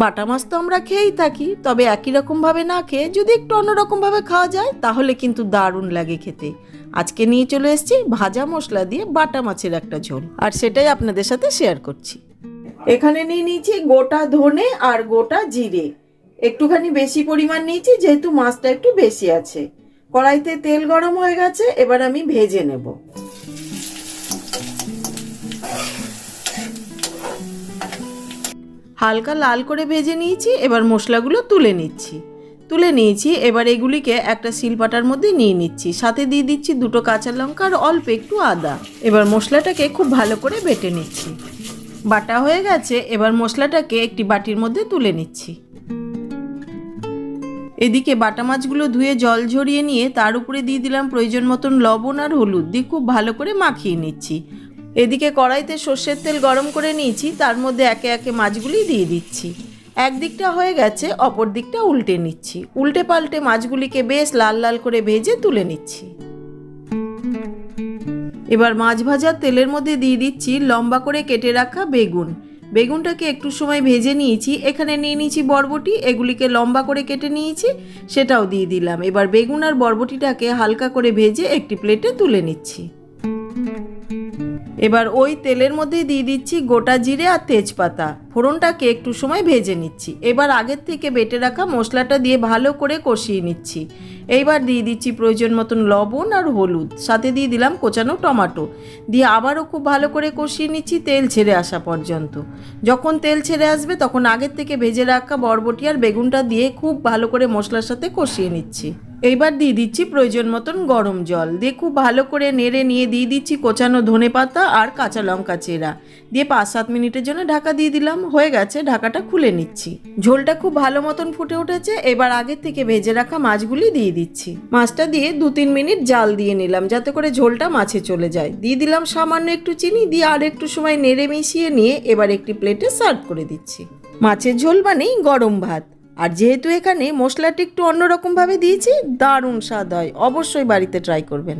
বাটা মাছ তো আমরা খেয়েই থাকি, তবে একই রকমভাবে না খেয়ে যদি একটু অন্যরকমভাবে খাওয়া যায়, তাহলে কিন্তু দারুণ লাগে খেতে। আজকে নিয়ে চলে এসেছি ভাজা মশলা দিয়ে বাটা মাছের একটা ঝোল, আর সেটাই আপনাদের সাথে শেয়ার করছি। এখানে নিয়ে নিয়েছি গোটা ধনে আর গোটা জিরে। একটুখানি বেশি পরিমাণ নিয়েছি, যেহেতু মাছটা একটু বেশি আছে। কড়াইতে তেল গরম হয়ে গেছে, এবার আমি ভেজে নেব। হালকা লাল করে ভেজে নিয়েছি, এবার মশলাগুলো তুলে নিচ্ছি। তুলে নিয়েছি, এবার এগুলিকে একটা শিলপাটার মধ্যে নিয়ে নিচ্ছি। সাথে দিয়ে দিচ্ছি দুটো কাঁচা লঙ্কা আর অল্প একটু আদা। এবার মশলাটাকে খুব ভালো করে বেটে নিচ্ছি। বাটা হয়ে গেছে, এবার মশলাটাকে একটি বাটির মধ্যে তুলে নিচ্ছি। এদিকে বাটা মাছগুলো ধুয়ে জল ঝরিয়ে নিয়ে তার উপরে দিয়ে দিলাম প্রয়োজন মতন লবণ আর হলুদ। দিয়ে খুব ভালো করে মাখিয়ে নিচ্ছি। এদিকে কড়াইতে সর্ষের তেল গরম করে নিয়েছি, তার মধ্যে একে একে মাছগুলি দিয়ে দিচ্ছি। একদিকটা হয়ে গেছে, অপর দিকটা উল্টে নিচ্ছি। উল্টে পাল্টে মাছগুলিকে বেশ লাল লাল করে ভেজে তুলে নিচ্ছি। এবার মাছ ভাজার তেলের মধ্যে দিয়ে দিচ্ছি লম্বা করে কেটে রাখা বেগুন। বেগুনটাকে একটু সময় ভেজে নিয়েছি, এখানে নিয়ে নিয়েছি বরবটি, এগুলিকে লম্বা করে কেটে নিয়েছি, সেটাও দিয়ে দিলাম। এবার বেগুন আর বরবটিটাকে হালকা করে ভেজে একটি প্লেটে তুলে নিচ্ছি। এবার ওই তেলের মধ্যে দিয়ে দিচ্ছি গোটা জিরে আর তেজপাতা। ফোড়নটাকে একটু সময় ভেজে নিচ্ছি। এবার আগের থেকে বেটে রাখা মশলাটা দিয়ে ভালো করে কষিয়ে নিচ্ছি। এইবার দিয়ে দিচ্ছি প্রয়োজন মতন লবণ আর হলুদ। সাথে দিয়ে দিলাম কোচানো টমাটো। দিয়ে আবারও খুব ভালো করে কষিয়ে নিচ্ছি তেল ছেড়ে আসা পর্যন্ত। যখন তেল ছেড়ে আসবে তখন আগের থেকে ভেজে রাখা বরবটি আর বেগুনটা দিয়ে খুব ভালো করে মশলার সাথে কষিয়ে নিচ্ছি। এইবার দিয়ে দিচ্ছি প্রয়োজন মতন গরম জল। দিয়ে খুব ভালো করে নেড়ে নিয়ে দিয়ে দিচ্ছি কোচানো ধনে পাতা আর কাঁচা লঙ্কা চেরা। দিয়ে পাঁচ সাত মিনিটের জন্য ঢাকা দিয়ে দিলাম। হয়ে গেছে, ঢাকাটা খুলে নিচ্ছি। ঝোলটা খুব ভালো মতন ফুটে উঠেছে। এবার আগের থেকে ভেজে রাখা মাছগুলি দিয়ে দিচ্ছি। মাছটা দিয়ে দু তিন মিনিট জাল দিয়ে নিলাম যাতে করে ঝোলটা মাছে চলে যায়। দিয়ে দিলাম সামান্য একটু চিনি। দিয়ে আর একটু সময় নেড়ে মিশিয়ে নিয়ে এবার একটি প্লেটে সার্ভ করে দিচ্ছি। মাছের ঝোল মানেই গরম ভাত। আর যেহেতু এখানে মশলাটি একটু অন্যরকমভাবে দিয়েছি দারুণ স্বাদ হয়। অবশ্যই বাড়িতে ট্রাই করবেন।